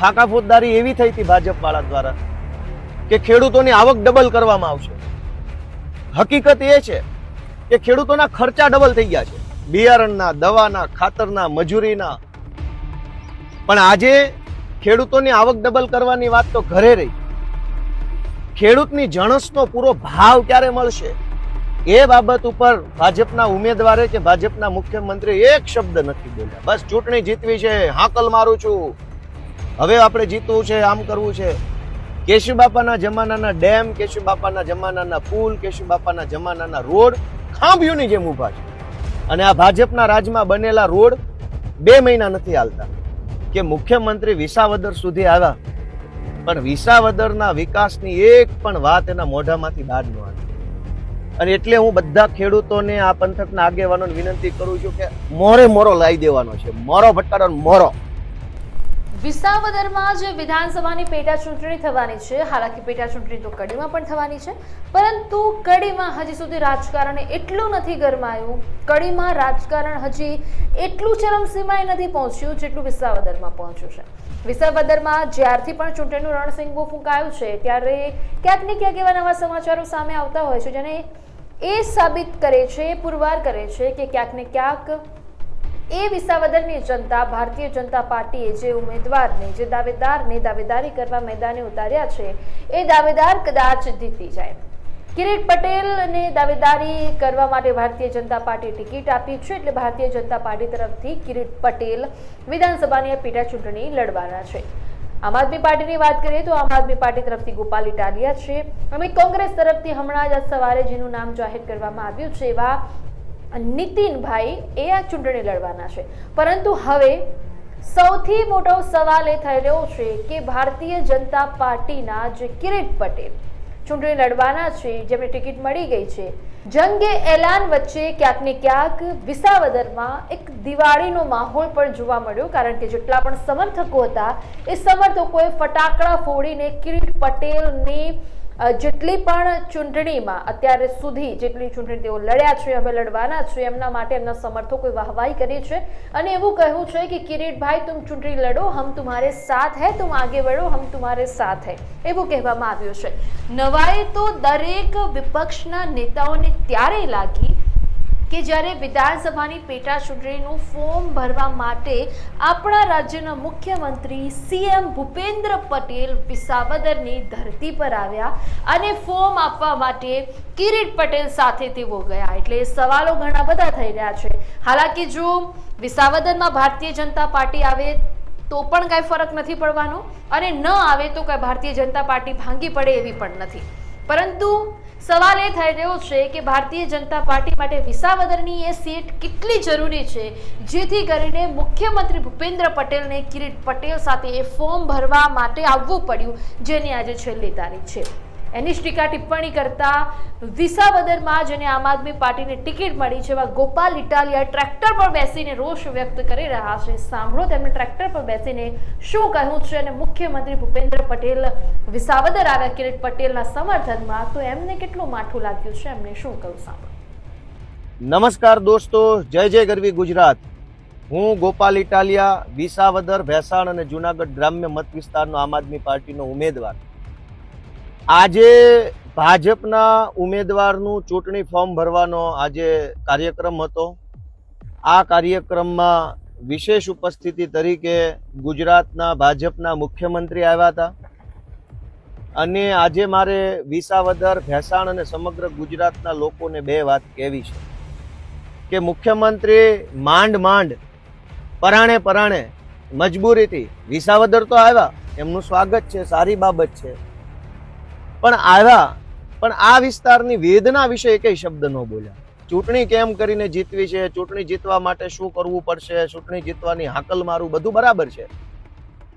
ફાંકા એવી થઈ હતી ભાજપ વાળા દ્વારા કે ખેડૂતોની આવક ડબલ કરવામાં આવશે. હકીકત એ છે કે ખેડૂતોના ખર્ચા ડબલ થઈ ગયા છે. બિયારણના, દવાના, ખાતરના, મજૂરીના. પણ આજે ખેડૂતોની આવક ડબલ કરવાની વાત તો ઘરે રહી. ખેડૂતની જણસનો પૂરો ભાવ ક્યારે મળશે? એ બાબત ઉપર ભાજપના ઉમેદવારે કે ભાજપના મુખ્યમંત્રી એક શબ્દ નથી બોલ્યા. બસ ચૂંટણી જીતવી છે, હાકલ મારું છું. હવે આપણે જીતવું છે, આમ કરવું છે. કેશુબાપાના જમાનાના ડેમ, કેશુબાપાના જમાનાના પુલ, કેશુબાપાના જમાનાના રોડ ખાંભ્યુંની જેમ ઊભા છે. અને આ ભાજપના રાજમાં બનેલા રોડ બે મહિના નથી હાલતા. કે મુખ્યમંત્રી વિસાવદર સુધી આવ્યા. પણ વિસાવદરના વિકાસની એક પણ વાત એના મોઢામાંથી બહાર ન આવી. અને એટલે હું બધા ખેડૂતોને આ પંથકના આગેવાનોને વિનંતી કરું છું કે મોરે મોરો લાવી દેવાનો છે. મોરો ભટકાડો મોરો. વિસાવદરમાં જે વિધાનસભાની પેટા ચૂંટણી થવાની છે. હાલાકી પેટા ચૂંટણી તો કડીમાં પણ થવાની છે. પરંતુ કડીમાં હજી સુધી રાજકારણ એટલું નથી ગરમાયું. કડીમાં રાજકારણ હજી એટલું ચરમસીમાએ નથી પહોંચ્યું જેટલું વિસાવદરમાં પહોંચ્યું છે. વિસાવદરમાં જ્યારથી પણ ચૂંટણીનું રણસિંગો ફૂંકાયું છે, ત્યારે ક્યાંક ને ક્યાંક એવા નવા સમાચારો સામે આવતા હોય છે જેને એ સાબિત કરે છે, પુરવાર કરે છે કે ક્યાંક ને ક્યાંક એ વિસાવદરની જનતા, ભારતીય જનતા પાર્ટીએ જે ઉમેદવારને, જે દાવેદારને દાવેદારી કરવા મેદાને ઉતાર્યા છે, એ દાવેદાર કદાચ જીતી જાય. કિરીટ પટેલને દાવેદારી કરવા માટે ભારતીય જનતા પાર્ટીએ ટિકિટ આપી છે, એટલે ભારતીય જનતા પાર્ટી તરફથી કિરીટ પટેલ વિધાનસભાની પેટા ચૂંટણી લડવાના છે. આમ આદમી પાર્ટીની વાત કરીએ તો આમ આદમી પાર્ટી તરફથી ગોપાલ ઇટાલિયા છે. અમે કોંગ્રેસ તરફથી હમણાં જ સવારે જેનું નામ જાહેર કરવામાં આવ્યું છે એવા નીતિનભાઈ એ આ ચૂંટણી લડવાના છે. પરંતુ હવે સૌથી મોટો સવાલ એ થઈ રહ્યો છે કે ભારતીય જનતા પાર્ટીના જે કિરીટ પટેલ ચૂંટણી લડવાના છે, જેમને ટિકિટ મળી ગઈ છે, જંગે એલાન વચ્ચે ક્યાંક ને ક્યાંક વિસાવદરમાં એક દિવાળીનો માહોલ પણ જોવા મળ્યો. કારણ કે જેટલા પણ સમર્થકો હતા, એ સમર્થકોએ ફટાકડા ફોડીને કિરીટ પટેલની જેટલી પણ ચૂંટણીમાં અત્યારે સુધી જેટલી ચૂંટણી તેઓ લડ્યા છે હવે લડવાના છે એમના માટે એમના સમર્થકોએ વાહવાહી કરી છે. અને એવું કહ્યું છે કે કિરીટભાઈ તુમ ચૂંટણી લડો, હમ તુમ્હારે સાથ હૈ, તુમ આગે વળો, હમ તુમ્હારે સાથ હૈ. એવું કહેવામાં આવ્યું છે. નવાઈ તો દરેક વિપક્ષના નેતાઓને ત્યારે લાગી કે જ્યારે વિધાનસભાની પેટા ચૂંટણીનું ફોર્મ ભરવા માટે આપણા રાજ્યના મુખ્યમંત્રી સીએમ ભૂપેન્દ્ર પટેલ વિસાવદરની ધરતી પર આવ્યા અને ફોર્મ આપવા માટે કિરીટ પટેલ સાથે તેઓ ગયા. એટલે સવાલો ઘણા બધા થઈ રહ્યા છે. હાલાકી જો વિસાવદરમાં ભારતીય જનતા પાર્ટી આવે તો પણ કાંઈ ફરક નથી પડવાનો અને ન આવે તો કાંઈ ભારતીય જનતા પાર્ટી ભાંગી પડે એવી પણ નથી. પરંતુ સવાલ એ થઈ રહ્યો છે કે ભારતીય જનતા પાર્ટી માટે વિસાવદરની એ સીટ કેટલી જરૂરી છે? જેથી કરીને મુખ્યમંત્રી ભૂપેન્દ્ર પટેલને કિરીટ પટેલ સાથે એ ફોર્મ ભરવા માટે આવવું પડ્યું, જેની આજે છેલ્લી તારીખ છે. એની જ ટીકા ટિપ્પણી કરતા વિસાવદરમાં જેને આમ આદમી પાર્ટીને ટિકિટ મળી છે એવા ગોપાલ ઇટાલિયા ટ્રેક્ટર પર બેસીને રોષ વ્યક્ત કરી રહ્યા છે. સાંભળો તેમણે ટ્રેક્ટર પર બેસીને શું કહ્યું છે અને મુખ્યમંત્રી ભૂપેન્દ્ર પટેલ વિસાવદર આવ્યા કિરીટ પટેલના સમર્થનમાં તો એમને કેટલું માઠું લાગ્યું છે? એમને શું કહ્યું? સાંભળો. નમસ્કાર દોસ્તો, જય જય ગરવી ગુજરાત. હું ગોપાલ ઇટાલિયા, વિસાવદર, ભેસાણ અને જુનાગઢ ગ્રામ્ય મત વિસ્તારનો આમ આદમી પાર્ટીનો ઉમેદવાર. આજે ભાજપના ઉમેદવારનું ચૂંટણી ફોર્મ ભરવાનો આજે કાર્યક્રમ હતો. આ કાર્યક્રમમાં વિશેષ ઉપસ્થિતિ તરીકે ગુજરાતના ભાજપના મુખ્યમંત્રી આવ્યા હતા. અને આજે મારે વિસાવદર, ભેસાણ અને સમગ્ર ગુજરાતના લોકોને બે વાત કહેવી છે. કે મુખ્યમંત્રી માંડ માંડ, પરાણે પરાણે, મજબૂરીથી વિસાવદર તો આવ્યા, એમનું સ્વાગત છે, સારી બાબત છે. પણ આવ્યા પણ આ વિસ્તારની વેદના વિશે એકેય શબ્દ ન બોલ્યા. ચૂંટણી કેમ કરીને જીતવી છે, ચૂંટણી જીતવા માટે શું કરવું પડશે, ચૂંટણી જીતવાની હાકલ મારું બધું બરાબર છે.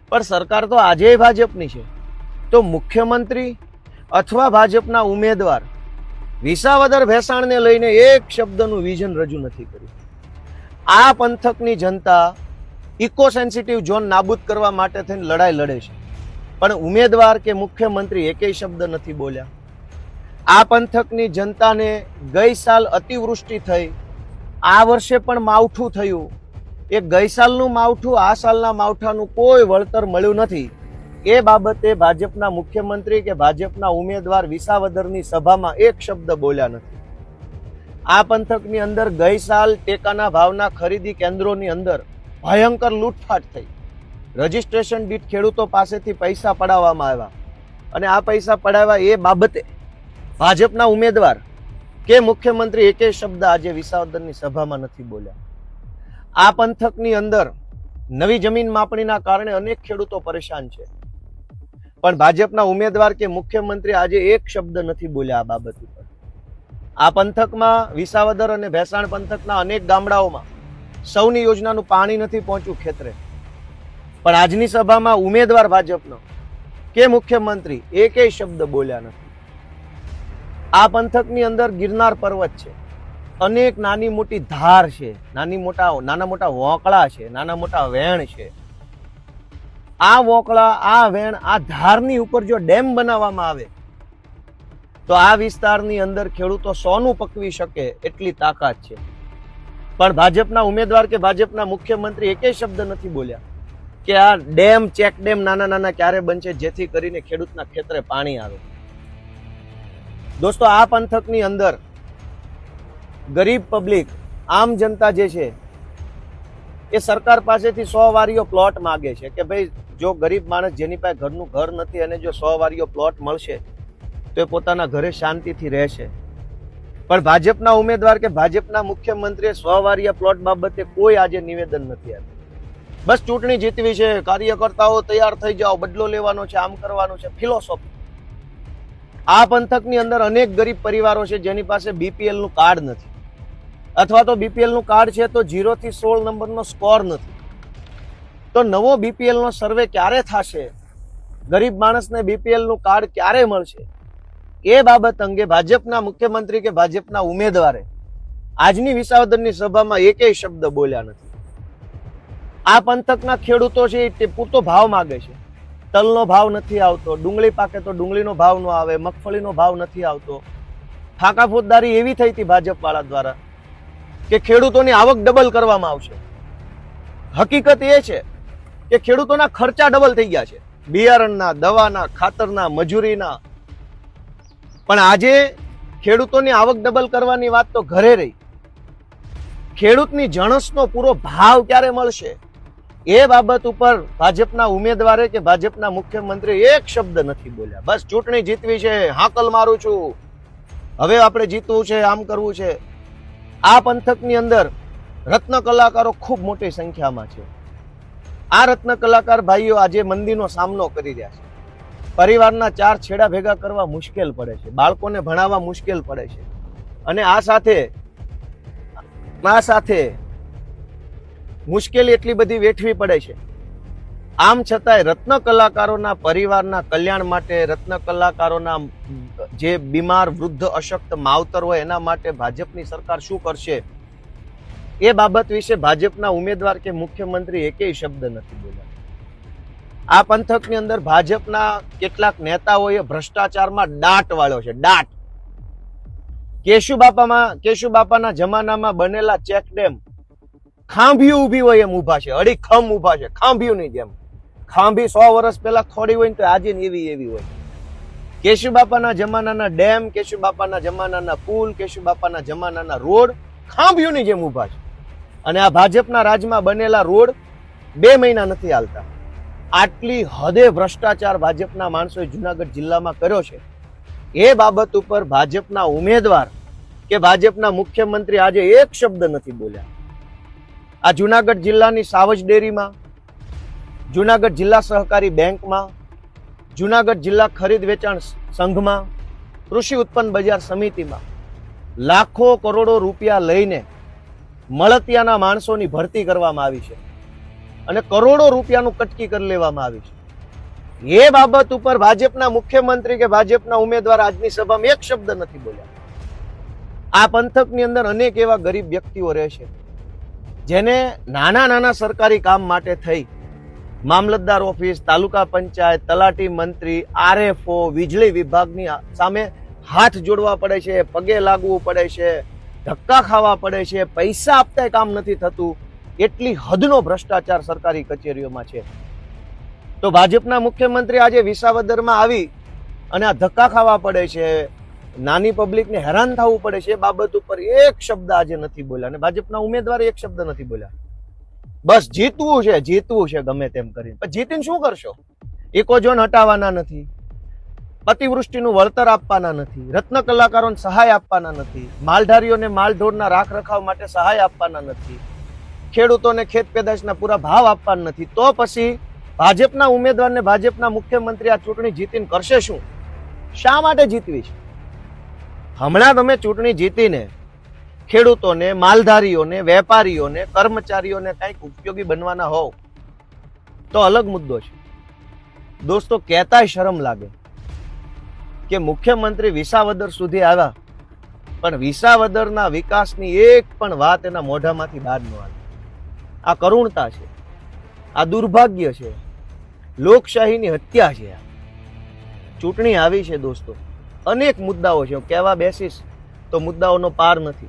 પણ સરકાર તો આજે ભાજપની છે. તો મુખ્યમંત્રી અથવા ભાજપના ઉમેદવાર વિસાવદર ભેસાણને લઈને એક શબ્દનું વિઝન રજૂ નથી કર્યું. આ પંથકની જનતા ઇકો સેન્સિટિવ ઝોન નાબૂદ કરવા માટે થઈને લડાઈ લડે છે. પણ ઉમેદવાર કે મુખ્યમંત્રી એકેય શબ્દ નથી બોલ્યા. આ પંથકની જનતાને ગઈ સાલ અતિવૃષ્ટિ થઈ. આ વર્ષે પણ માવઠું થયું. એ ગઈ સાલનું માવઠું આ સાલના માવઠાનું કોઈ વળતર મળ્યું નથી. એ બાબતે ભાજપના મુખ્યમંત્રી કે ભાજપના ઉમેદવાર વિસાવદરની સભામાં એક શબ્દ બોલ્યા નથી. આ પંથકની અંદર ગઈ સાલ ટેકાના ભાવના ખરીદી કેન્દ્રોની અંદર ભયંકર લૂંટફાટ થઈ. રજીસ્ટ્રેશન દીઠ ખેડૂતો પાસેથી પૈસા પડાવવામાં આવ્યા. અને આ પૈસા પડાવ્યા એ બાબતે ભાજપના ઉમેદવાર કે મુખ્યમંત્રી એકે શબ્દ આજે વિસાવદરની સભામાં નથી બોલ્યા. આ પંથકની અંદર નવી જમીન માપણીના કારણે અનેક ખેડૂતો પરેશાન છે. પણ ભાજપના ઉમેદવાર કે મુખ્યમંત્રી આજે એક શબ્દ નથી બોલ્યા આ બાબત ઉપર. આ પંથકમાં વિસાવદર અને ભેસાણ પંથકના અનેક ગામડાઓમાં સૌની યોજનાનું પાણી નથી પહોંચ્યું ખેતરે. પણ આજની સભામાં ઉમેદવાર ભાજપનો કે મુખ્યમંત્રી એકેય શબ્દ બોલ્યા નથી? આ પંથકની અંદર ગિરનાર પર્વત છે. અનેક નાની મોટી ધાર છે. નાની મોટા નાના મોટા વોંકળા છે. નાના મોટા વેણ છે. આ વોંકળા, આ વેણ, આ ધારની ઉપર જો ડેમ બનાવવામાં આવે, તો આ વિસ્તારની અંદર ખેડૂતો સોનું પકવી શકે એટલી તાકાત છે. પણ ભાજપના ઉમેદવાર કે ભાજપના મુખ્યમંત્રી એકેય શબ્દ નથી બોલ્યા? કે આ ડેમ, ચેક ડેમ નાના નાના ક્યારે બનશે, જેથી કરીને ખેડૂતના ખેતરે પાણી આવે. દોસ્તો, આ પંથકની અંદર ગરીબ પબ્લિક, આમ જનતા જે છે, એ સરકાર પાસેથી સો વારીઓ પ્લોટ માગે છે કે ભાઈ, જો ગરીબ માણસ જેની પાસે ઘરનું ઘર નથી અને જો સો વારીઓ પ્લોટ મળશે, તો એ પોતાના ઘરે શાંતિથી રહેશે. પણ ભાજપના ઉમેદવાર કે ભાજપના મુખ્યમંત્રીએ સો વારીયા પ્લોટ બાબતે કોઈ આજે નિવેદન નથી આપ્યું. બસ ચૂંટણી જીતવી છે, કાર્યકર્તાઓ તૈયાર થઈ જાઓ, બદલો લેવાનો છે, આમ કરવાનું છે ફિલોસોફી આ પંથકની અંદર અનેક ગરીબ પરિવારો છે, જેની પાસે બીપીએલનું કાર્ડ નથી. અથવા તો બીપીએલનું કાર્ડ છે તો જીરોથી સોળ નંબરનો સ્કોર નથી. તો નવો બીપીએલનો સર્વે ક્યારે થશે? ગરીબ માણસને બીપીએલનું કાર્ડ ક્યારે મળશે? એ બાબત અંગે ભાજપના મુખ્યમંત્રી કે ભાજપના ઉમેદવારે આજની વિસાવદનની સભામાં એકેય શબ્દ બોલ્યા નથી. આ પંથકના ખેડૂતો છે તે પૂરતો ભાવ માગે છે. તલનો ભાવ નથી આવતો, ડુંગળી પાકે તો ડુંગળીનો ભાવ ન આવે, મગફળીનો ભાવ નથી આવતો. ફાંકા ફોજદારી એવી થઈ હતી ભાજપવાળા દ્વારા કે ખેડૂતોની આવક ડબલ કરવામાં આવશે. હકીકત એ છે કે ખેડૂતોના ખર્ચા ડબલ થઈ ગયા છે. બિયારણના, દવાના, ખાતરના, મજૂરીના. પણ આજે ખેડૂતોની આવક ડબલ કરવાની વાત તો ઘરે રહી. ખેડૂતની જણસનો પૂરો ભાવ ક્યારે મળશે? એ બાબત ઉપર ભાજપના ઉમેદવારે કે ભાજપના મુખ્યમંત્રી એક શબ્દ નથી બોલ્યા. બસ ચૂંટણી જીતવી છે, હાકલ મારું છું. હવે આપણે જીતવું છે, આમ કરવું છે. આ પંથકની અંદર રત્ન કલાકારો ખૂબ મોટી સંખ્યામાં છે. આ રત્ન કલાકાર ભાઈઓ આજે મંદીનો સામનો કરી રહ્યા છે. પરિવારના ચાર છેડા ભેગા કરવા મુશ્કેલ પડે છે. બાળકોને ભણાવવા મુશ્કેલ પડે છે. અને આ સાથે આ સાથે મુશ્કેલી એટલી બધી વેઠવી પડે છે. આમ છતાંય રત્ન કલાકારોના પરિવારના કલ્યાણ માટે, રત્ન કલાકારોના જે બીમાર, વૃદ્ધ, અશક્ત માવતર હોય એના માટે ભાજપની સરકાર શું કરશે? એ બાબત વિશે ભાજપના ઉમેદવાર કે મુખ્યમંત્રી એકેય શબ્દ નથી બોલ્યા. આ પંથકની અંદર ભાજપના કેટલાક નેતાઓએ ભ્રષ્ટાચારમાં દાટ વાળ્યો છે, દાટ. કેશુબાપામાં, કેશુબાપાના જમાનામાં બનેલા ચેક ખાંભીયું ઊભી હોય એમ ઊભા છે અડી ખમ ઊભા છે ખાંભીયુંની જેમ. ખાંભી સો વર્ષ પહેલા થોડી હોય ને તો આજે એવી એવી હોય. કેશુબાપાના જમાનાના ડેમ કેશુબાપાના જમાનાના પુલ કેશુબાપાના જમાનાના રોડ ખાંભીયુંની જેમ ઊભા છે. અને આ ભાજપના રાજમાં બનેલા રોડ બે મહિના નથી હાલતા. આટલી હદે ભ્રષ્ટાચાર ભાજપના માણસોએ જુનાગઢ જિલ્લામાં કર્યો છે. એ બાબત ઉપર ભાજપના ઉમેદવાર કે ભાજપના મુખ્યમંત્રી આજે એક શબ્દ નથી બોલ્યા. આ જુનાગઢ જિલ્લાની સાવજ ડેરીમાં, જુનાગઢ જિલ્લા સહકારી બેંકમાં, જુનાગઢ જિલ્લા ખરીદ વેચાણ સંઘમાં, કૃષિ ઉત્પન્ન બજાર સમિતિમાં લાખો કરોડો રૂપિયા લઈને મળતિયાના માણસોની ભરતી કરવામાં આવી છે અને કરોડો રૂપિયાનું કટકી કરી લેવામાં આવી છે. એ બાબત ઉપર ભાજપના મુખ્યમંત્રી કે ભાજપના ઉમેદવાર આજની સભામાં એક શબ્દ નથી બોલ્યા. આ પંથકની અંદર અનેક એવા ગરીબ વ્યક્તિઓ રહે છે જેને નાના નાના સરકારી કામ માટે થઈ. મામલતદાર ઓફિસ, તાલુકા પંચાયત, તલાટી મંત્રી, આરએફઓ, વીજળી વિભાગની સામે હાથ જોડવા પડે છે, પગે લાગવું પડે છે, ધક્કા ખાવા પડે છે, પૈસા આપતાય કામ નથી થતું. એટલી હદનો ભ્રષ્ટાચાર સરકારી કચેરીઓમાં છે. તો ભાજપના મુખ્યમંત્રી આજે વિસાવદરમાં આવી અને આ ધક્કા ખાવા પડે છે. નાની પબ્લિકને હેરાન થવું પડે છે એ બાબત ઉપર એક શબ્દ આજે નથી બોલ્યા અને ભાજપના ઉમેદવારે એક શબ્દ નથી બોલ્યા. બસ જીતવું છે જીતવું છે ગમે તેમ કરીને. જીતીને શું કરશો? ઇકોઝોન હટાવવાના નથી. અતિવૃષ્ટિનું વળતર આપવાના નથી. રત્ન કલાકારોને સહાય આપવાના નથી. માલધારીઓને માલઢોરના રાખ રખાવ માટે સહાય આપવાના નથી. ખેડૂતોને ખેત પેદાશના પૂરા ભાવ આપવાના નથી. તો પછી ભાજપના ઉમેદવારને ભાજપના મુખ્યમંત્રી આ ચૂંટણી જીતીને કરશે શું? શા માટે જીતવી છે? હમણાં તમે ચૂંટણી જીતીને ખેડૂતોને, માલધારીઓને, વેપારીઓને, કર્મચારીઓને કંઈક ઉપયોગી બનવાના હોવ, તો અલગ મુદ્દો છે. દોસ્તો, કહેતાય શરમ લાગે કે મુખ્યમંત્રી વિસાવદર સુધી આવ્યા, પણ વિસાવદરના વિકાસની એક પણ વાત એના મોઢામાંથી બહાર ન આવી. આ કરુણતા છે, આ દુર્ભાગ્ય છે, લોકશાહીની હત્યા છે ચૂંટણી આવી છે દોસ્તો. અનેક મુદ્દાઓ છે. કહેવા બેસીશ તો મુદ્દાઓનો પાર નથી.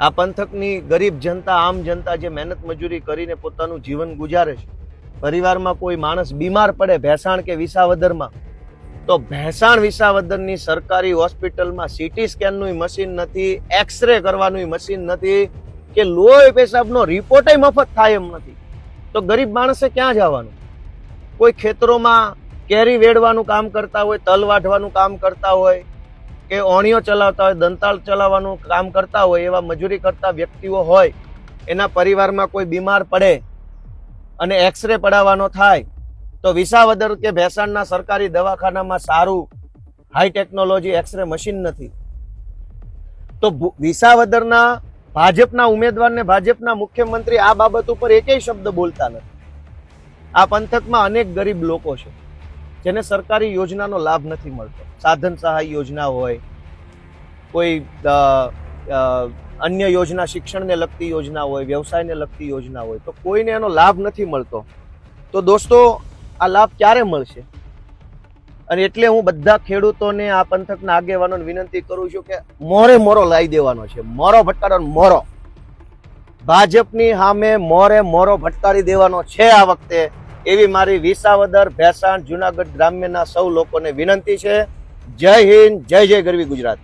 આ પંથકની ગરીબ જનતા, આમ જનતા જે મહેનત મજૂરી કરીને પોતાનું જીવન ગુજારે છે. પરિવારમાં કોઈ માણસ બીમાર પડે ભેસાણ કે વિસાવદરમાં, તો ભેસાણ વિસાવદરની સરકારી હોસ્પિટલમાં સીટી સ્કેનનું મશીન નથી, એક્સરે કરવાનું મશીન નથી, કે લોહી પેશાબનો રિપોર્ટય મફત થાય એમ નથી. તો ગરીબ માણસે ક્યાં જવાનું? કોઈ ખેતરોમાં કેરી વેડવાનું કામ કરતા હોય, તલ વાઢવાનું કામ કરતા હોય, કે ઓણીઓ ચલાવતા હોય દંતાળ ચલાવવાનું કામ કરતા હોય, એવા મજૂરી કરતા વ્યક્તિઓ હોય, એના પરિવારમાં કોઈ બીમાર પડે અને એક્સરે પડાવવાનો થાય, તો વિસાવદર કે ભેસાણના સરકારી દવાખાનામાં સારું હાઈ ટેકનોલોજી એક્સરે મશીન નથી. તો વિસાવદરના ભાજપના ઉમેદવારને ભાજપના મુખ્યમંત્રી આ બાબત ઉપર એકેય શબ્દ બોલતા નથી. આ પંથકમાં અનેક ગરીબ લોકો છે. જેને સરકારી યોજનાનો લાભ નથી મળતો. સાધન સહાય યોજના હોય, કોઈ અન્ય યોજના, શિક્ષણને લગતી યોજના હોય, વ્યવસાયને લગતી યોજના હોય, તો કોઈને એનો લાભ નથી મળતો. તો દોસ્તો, આ લાભ ક્યારે મળશે? અને એટલે હું બધા ખેડૂતોને, આ પંથકના આગેવાનોને વિનંતી કરું છું કે મોરે મોરો લાવી દેવાનો છે. મોરો ભટકાડો મોરો. ભાજપની સામે મોરે મોરો ભટકારી દેવાનો છે આ વખતે. એવી મારી વિસાવદર, ભેસાણ, જુનાગઢ ગ્રામ્યના સૌ લોકોને વિનંતી છે. જય હિન્દ, જય જય ગરવી ગુજરાત.